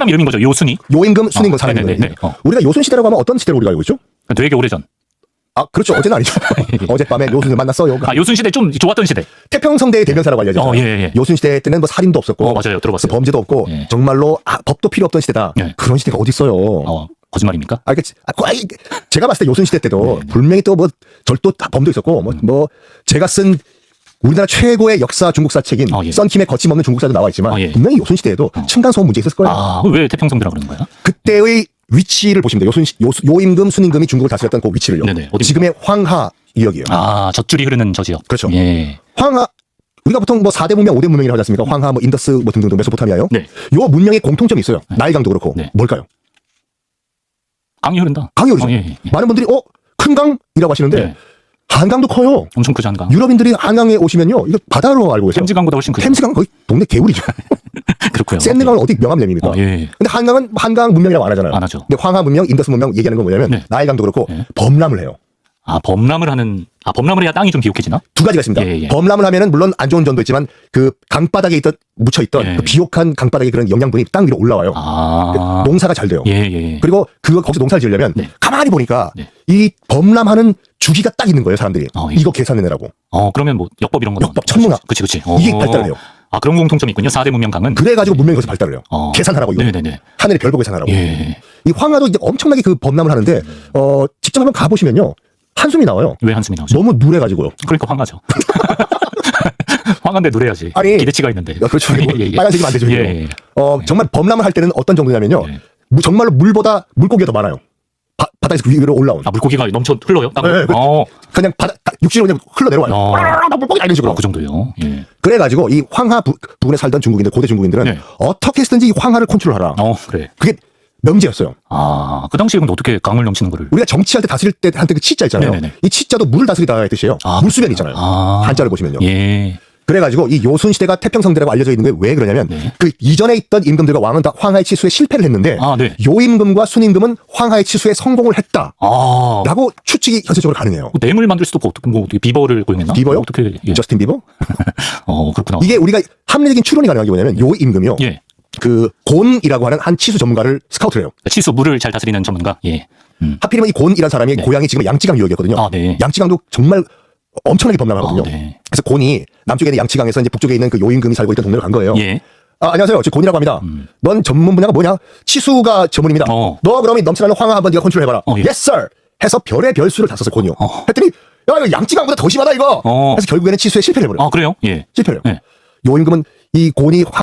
사람 이름인 거죠. 요순이. 요임금, 순임금 어, 사람인 거예요. 네네네. 어. 우리가 요순 시대라고 하면 어떤 시대로 우리가 알고 있죠? 되게 오래전. 아, 그렇죠. 어제는 아니죠. 어젯밤에 요순을 만났어요. 아, 요순 시대 좀 좋았던 시대. 태평성대의 대명사라고 알려져 어. 예, 예. 요순 시대 때는 뭐 살인도 없었고, 어, 맞아요. 들어봤어요. 범죄도 없고, 예. 정말로 아, 법도 필요 없던 시대다. 예. 그런 시대가 어디 있어요? 어, 거짓말입니까? 알겠지? 아, 그, 아이, 제가 봤을 때 요순 시대 때도 네. 분명히 또 뭐 절도 다 범도 있었고, 뭐, 뭐 제가 쓴 우리나라 최고의 역사 중국사 책인 어, 예. 썬킴의 거침없는 중국사도 나와 있지만 어, 예. 분명히 요순 시대에도 층간소음 문제 있었을 거예요. 아, 왜 태평성대라 그러는 거야? 그때의 위치를 보시면 돼요. 요순 시- 요, 요임금, 순임금이 중국을 다스렸던 그 위치를요. 네네. 지금의 황하 이역이에요. 아, 젖줄이 흐르는 저 지역. 그렇죠. 예. 황하 우리가 보통 뭐 4대 문명, 5대 문명이라고 하지 않습니까? 황하, 뭐 인더스 뭐 등등 메소포타미아요. 네. 요 문명의 공통점이 있어요. 나일강도 그렇고. 네. 뭘까요? 강이 흐른다. 강이 오르죠. 어, 예, 예, 예. 많은 분들이 어, 큰 강이라고 하시는데 네. 한강도 커요. 엄청 크지 한강. 유럽인들이 한강에 오시면요. 이거 바다로 알고 계세요. 템즈강보다 훨씬 크죠. 템스강 거의 동네 개울이죠. 그렇고요. 샌드강은 어디 명함렘입니까? 어, 예. 근데 한강은 한강 문명이라고 안 하잖아요. 안 하죠. 근데 황하 문명, 인더스 문명 얘기하는 건 뭐냐면 네. 나일강도 그렇고 네. 범람을 해요. 아, 범람을 하는 아, 범람을 해야 땅이 좀 비옥해지나? 두 가지가 있습니다. 예, 예. 범람을 하면은 물론 안 좋은 점도 있지만 그 강바닥에 있던 묻혀 있던 예. 그 비옥한 강바닥의 그런 영양분이 땅 위로 올라와요. 아. 농사가 잘 돼요. 예, 예. 그리고 그거 거기서 농사를 지으려면 네. 가만히 보니까 네. 이 범람하는 주기가 딱 있는 거예요, 사람들이. 어, 예. 이거 계산해내라고. 어, 그러면 뭐 역법 이런 거 역법, 천문학. 그치, 그치. 이게 어. 발달을 해요. 아, 그런 공통점이 있군요. 4대 문명 강은. 그래가지고 문명이 거기서 발달을 해요. 어. 계산하라고 이거. 네네네. 하늘의 별 보고 계산하라고. 예. 이 황하도 이제 엄청나게 그 범람을 하는데 어 직접 한번 가보시면요 한숨이 나와요. 왜 한숨이 나오죠? 너무 누래가지고요. 그러니까 황하죠. 황한데 노래야지. 아니, 기대치가 있는데. 야, 그렇죠. 예, 뭐 예, 예. 빨간색이면 안 되죠. 예, 이거. 예. 어 정말 범람을 할 때는 어떤 정도냐면요. 예. 무- 정말로 물보다 물고기가 더 많아요. 바, 바닥에서 위로 올라온. 아, 물고기가 넘쳐 흘러요? 땅으로? 네, 그- 어. 그냥 바닥 육지로 그냥 흘러 내려와요. 어. 나 물고기 이런 식으로. 어, 그 정도요. 예. 그래가지고 이 황하 부, 부근에 살던 중국인들, 고대 중국인들은 네. 어떻게 해서든지 이 황하를 컨트롤하라. 어, 그래. 그게 명제였어요. 아, 그 당시에 근데 어떻게 강을 넘치는 거를. 우리가 정치할 때 다스릴 때 한때 그 치자 있잖아요. 네네네. 이 치자도 물을 다스리다의 뜻이에요. 아, 물수변 있잖아요. 아. 한자를 보시면요. 예. 그래가지고 이 요순 시대가 태평성대라고 알려져 있는 게 왜 그러냐면 네. 그 이전에 있던 임금들과 왕은 다 황하의 치수에 실패를 했는데 아, 네. 요임금과 순임금은 황하의 치수에 성공을 했다라고 아. 추측이 현실적으로 가능해요. 뭐 뇌물 만들 수도 없고 어떻게 뭐 어떻게 비버를 고용했나? 비버요? 뭐 어떻게 예. 저스틴 비버? 어 그렇구나. 이게 우리가 합리적인 추론이 가능한 게 뭐냐면 요임금이요. 예. 그 곤이라고 하는 한 치수 전문가를 스카우트를 해요. 치수 물을 잘 다스리는 전문가. 예. 음. 하필이면 이 곤이라는 사람이 네. 고향이 지금 양치강 유역이었거든요. 아, 네. 양치강도 정말 엄청나게 범람하거든요. 아, 네. 그래서 곤이 남쪽에 있는 양치강에서 이제 북쪽에 있는 그 요임금이 살고 있던 동네로 간 거예요. 예. 아, 안녕하세요. 저 곤이라고 합니다. 넌 전문 분야가 뭐냐? 치수가 전문입니다. 어. 너이 넘치는 황하 한번 네가 컨트롤 해봐라. 어, 예. Yes, sir. 해서 별의 별수를 다 썼어 곤이요. 어. 했더니 야 이거 양치강보다 더 심하다 이거. 어. 그래서 결국에는 치수에 실패를 해버려. 요 아 그래요? 예. 실패를. 해요. 네. 요임금은 이 곤이 황